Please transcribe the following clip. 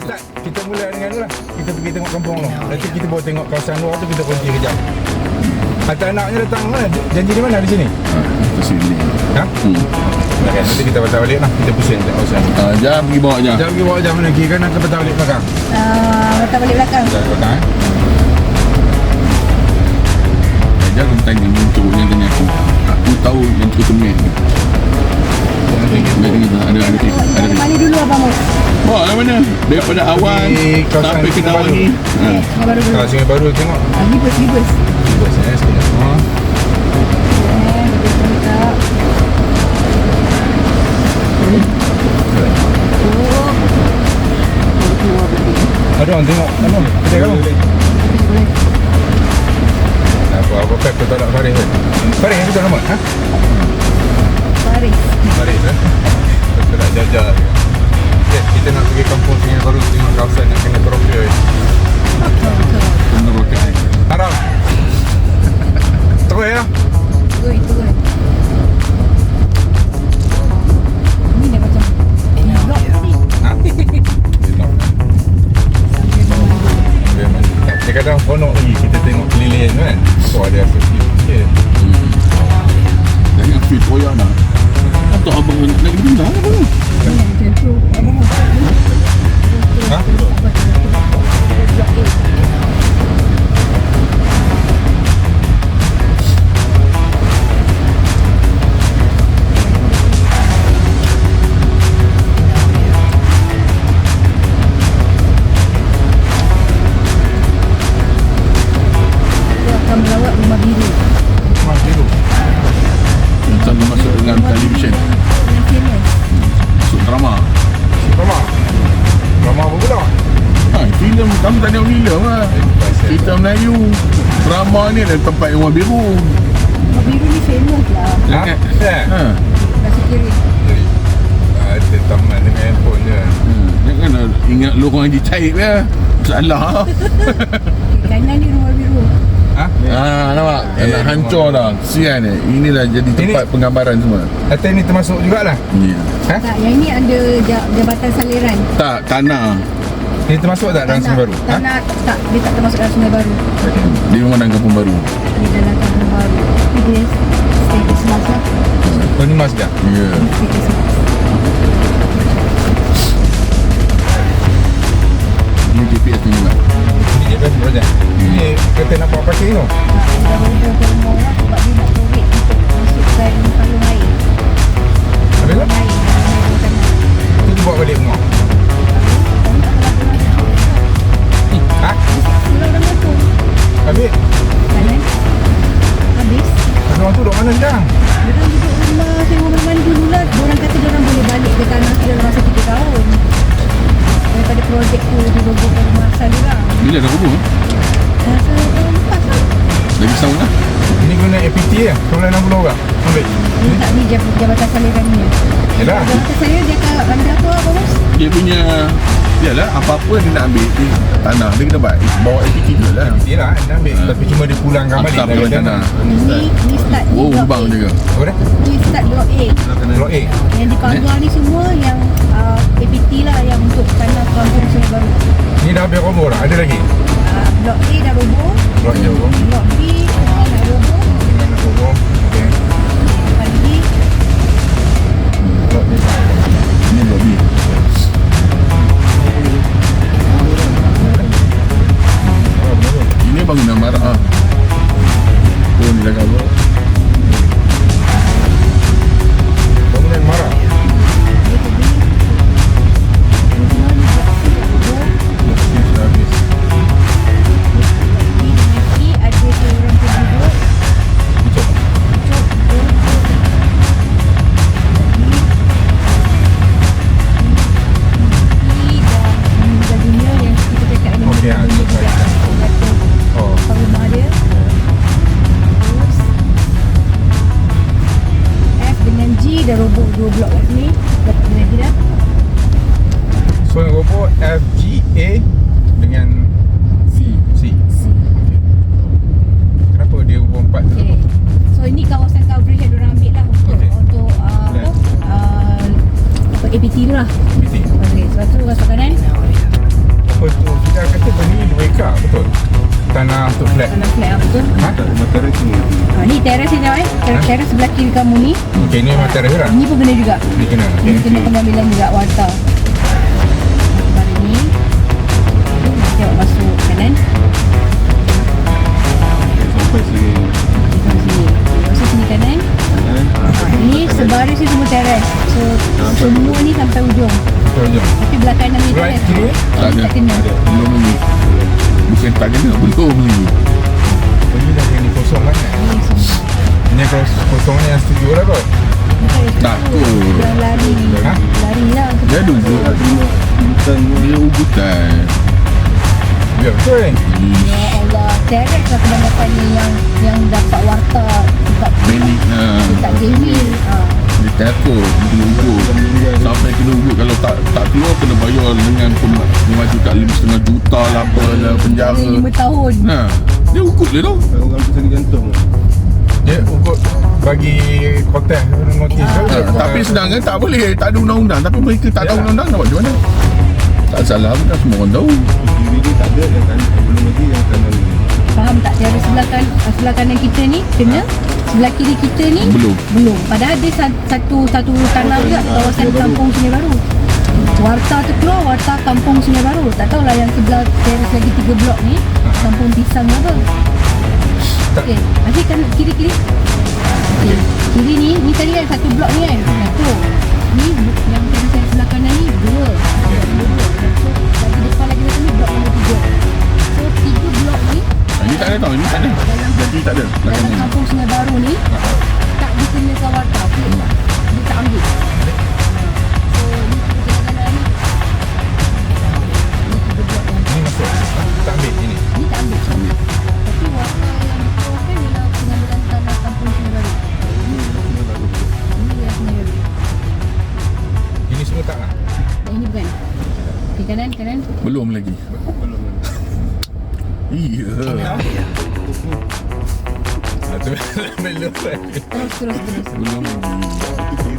start kita mula dengan ni lah. Kita pergi tengok kampung tu. Nanti kita bawa tengok kawasan luar tu kita berhenti kejap. Hantar anaknya datang mana? Janji di mana di sini? Ke sini. Ha? Hmm. Okay, nanti kita patah balik lah. Kita pusing tengok kawasan. Ah, jangan pergi bawa je. Jangan pergi bawa jam mana kiri kanan ke patah balik belakang. Ah, Letak balik belakang. Jangan belakang eh. Jangan aku tanya untuk yang tanya. Aku Bawa lah mana? Daripada awal Pergi kawasan sampai ke Kinabalu. ni. Ha. Yang baru dulu. Kalau sungai baru tengok. Ah, Gibus, gibus. Bos eh sekejap. Ha. Eh. Oh. Oh. Ada orang tengok. Apa? Kedai kamu. Boleh. Apa apa pep tu tak nak Faris kan? Faris yang kita nama? Ha? Faris. Faris eh. Kita nak jajar Okay, kita nak pergi kampung Sungai Baru tengok kawasan yang kena terokir. Betul, betul. Kena roket. Haram. Terus ya. Ni dah macam vlog ni. Ha? Dia nak. Dia man- Dia kadang konok lagi kita tengok keliling kan. So ada rasa sikit. Hmm. Jangan fit koyak dah. Atau abang nak pergi pindah famous. Masuk drama. Si Rama. Rama apa pula? Ha, filem kamu tak tengok filem lah. Kita Melayu. Drama ni adalah tempat yang warna biru. Rumah biru ni famous lah. Ha? Ha. Rasa kiri. Jadi, Ada taman dengan handphone je. Hmm. Jangan ingat lorong Haji Caib ya. Salah. Kanan ni rumah biru. Ha? Ah, nampak? Eh, nak hancur dah. Sian ni. Inilah jadi tempat Ini- penggambaran semua. Atas ni termasuk jugalah. Ya. Ha? Tak, yang ni ada ja- jabatan saliran. Tak, tanah. Ini termasuk tak dalam Sungai Baru? Ha? Tanah, tak, dia tak termasuk dalam Sungai Baru. Di rumah dan kampung baru. Dia dalam Kampung Baru. Ni dia status mas lah. Oh ni mas dah. Ya. Mas. Ini GPS ni juga. Ini je best projek. Kata nak buat air. Habis tu? Kalung air. kalung air di sana. Tu tu bawa balik rumah. Kamu tak pernah pernah? Pulau dah motor. Habis? Kanan. Habis. Ada orang tu duduk mana sekarang? Diorang duduk rumah sewa mandi dulu. Diorang kata diorang boleh balik ke tanah tu dalam masa 3 tahun. Daripada projek tu dirobohkan rumah asal diorang. Bila dah kubur? Lah. Lagi setahun lah. Ini guna APT ya? Tolong 60 orang. Ambil. Dia tak ni jab- jabatan saliran ni. Yalah. Jabatan saya dia kat anda apa apa bos? Dia punya Yalah, apa-apa dia nak ambil di tanah dia kena buat bawa APT dulu lah. APT lah. Dia ambil. Ha. Tapi cuma dia pulangkan balik. Asap dari dia tanah. Ni ni start ni Oh, blok lubang juga. Apa dah? Ni start blok A. Blok A. Yang di Kaluar ni semua yang uh, APT lah yang untuk tanah kampung Sungai Baru. Ni dah habis roboh dah. Ada lagi? Uh, blok A dah roboh. Blok A roboh. Blok B tengah nak roboh. Dah roboh dua blok kat sini. Dah tak lagi dah. So yang roboh F, G, A dengan C. C. C. Kenapa dia roboh empat tu? Okay. So ini kawasan coverage yang diorang ambil lah untuk Okey. untuk uh, apa? Uh, apa APT tu lah. BT. Okey, sebab tu sebelah kanan Oh tu Fidal kata tu ni dua ekar betul Tanah untuk flat Tanah flat ah, betul. Ha? Materi sini Ha, ni teres ni tengok eh. Teres, Ha? teres sebelah kiri kamu ni. Okay ni memang teres lah Ni pun kena juga. Ni kena okay. kena pengambilan juga warta. Baru ni. Tengok masuk kanan. Sampai sini Masuk sini. Masuk sini kanan. Ha, ni sebaris ni semua teres. So semua ni sampai ujung. Betul je Tapi belah kanan ni Belah teres. kiri? Tak ada Tak kena. Belum ni Bukan tak kena Belum ni Oh ni dah yang ni kosong kan Ni semua. Ni kalau kosong ni yang setuju lah kot Takut Yang lari. Ha? Lari lah. Dia ada ugut Dia ugutan Ya betul eh Ya Allah. Teres lah kebanyakan ni yang yang dapat warta. Tak Panik lah tak Ha. Dia Dia kena ugut Sampai kena ugut Kalau tak tak keluar Kena bayar dengan pem- Mengaju kat lima setengah juta lah Apa lah Penjara. Dia lima tahun. Ha. Dia ugut dia tau. Orang tu sakit jantung Dia ukut bagi kotak notis. Ah, ha, Tapi sedang kan tak boleh. Tak ada undang-undang. Tapi mereka tak tahu Ya. undang-undang Nak buat macam mana? Tak salah pun semua orang tahu. Ni tak ada Yang kanan Belum lagi yang kanan ni Faham tak? Tiada sebelah kan sebelah kanan kita ni kena, sebelah kiri kita ni Belum. Belum. Padahal dia sa- satu satu tanah juga kawasan kampung Sungai Baru. Warta tu keluar warta kampung Sungai Baru. Tak tahulah yang sebelah teres lagi tiga blok ni kampung pisang ke apa. Okey, Asyik kan kiri kiri. Okey. Kiri ni, ni tadi kan satu blok ni kan. Satu. Ni bu- yang teres yang sebelah kanan ni dua. Lagi depan lagi satu ni blok nombor tiga. So, tiga blok ni Ini tak ada tau Ini tak ada Jadi tak ada dalam kampung Sungai Baru ni tak dikenakan warta pun dia tak ambil. So ni kita jalan ni ni tiga blok yang Ni masuk Tak ambil. Ini ni tak ambil. Tapi warta yang dikeluarkan ialah pengambilan tanah kampung Sungai Baru. Ini yang Sungai Baru. Ini semua tak lah yang ini bukan. Okey, kanan kanan. Belum lagi. Belum Iya. Satu Belum terus terus terus Belum